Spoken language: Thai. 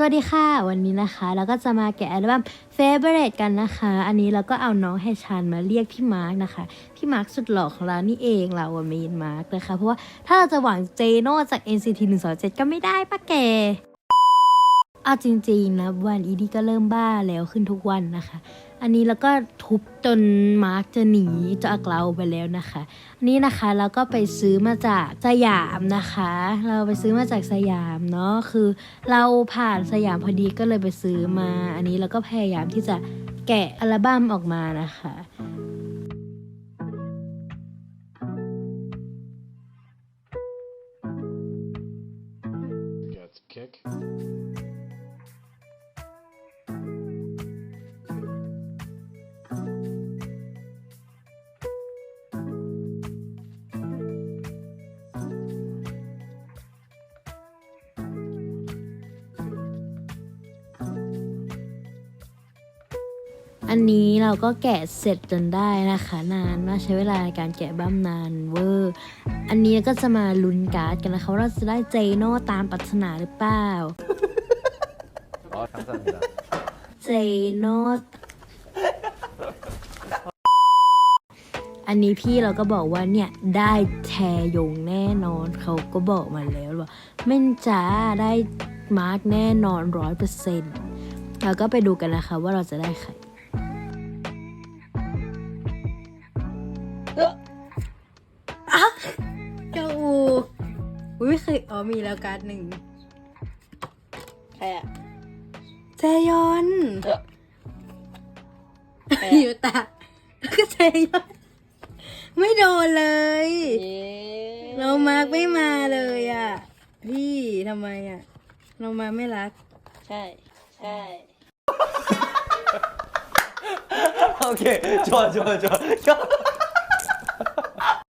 สวัสดีค่ะ วันนี้นะคะเราก็จะมาแกะอัลบั้ม Favorite กันนะคะ อันนี้เราก็เอาน้องแฮชันมาเรียกพี่มาร์กนะคะ พี่มาร์กสุดหล่อของเรานี่เองเราเมนมาร์กนะคะ เพราะว่าถ้าเราจะหวังเจโน่จาก NCT 127 ก็ไม่ได้ปะแก เอาจริงๆนะวันอีนี่ก็เริ่มบ้าแล้วขึ้นทุกวันนะคะ อันนี้แล้วก็ทุบจนมาร์กจะหนีจากเราไปแล้วนะคะ อันนี้นะคะเราก็ไปซื้อมาจากสยามนะคะ เราไปซื้อมาจากสยามเนาะคือเราผ่านสยามพอดีก็เลยไปซื้อมา อันนี้เราก็พยายามที่จะแกะอัลบั้มออกมานะคะ Got kick. อันนี้เราก็แกะเสร็จจนได้นะคะ นานมากใช้เวลาในการแกะบั้มนานเวอร์ อันนี้ก็จะมาลุ้นการ์ดกันนะคะว่าเราจะได้เจโน่ตามปรารถนาหรือเปล่า 아, 감사합니다. เจโน่อันนี้พี่เราก็บอกว่าเนี่ยได้แทยงแน่นอนเขาก็บอกมาแล้วว่าเม่นจ้าได้มาร์กแน่นอนร้อยเปอร์เซ็นต์เราก็ไปดูกันนะคะว่าเราจะได้ใคร อะเจ้าอูอุ๊ยไม่เคยอ๋อมีแล้วการ์ดหนึ่ง ใครอะ เจยอน ใคร อ อะ ยู่ตาแล้วก็เจยอน ไม่โดนเลย เย้ เรามาร์กไม่มาเลยอ่ะ พี่ทำไมอ่ะ เรามาไม่รัก ใช่ ใช่ 오케이. 좋아, 좋아, 좋아.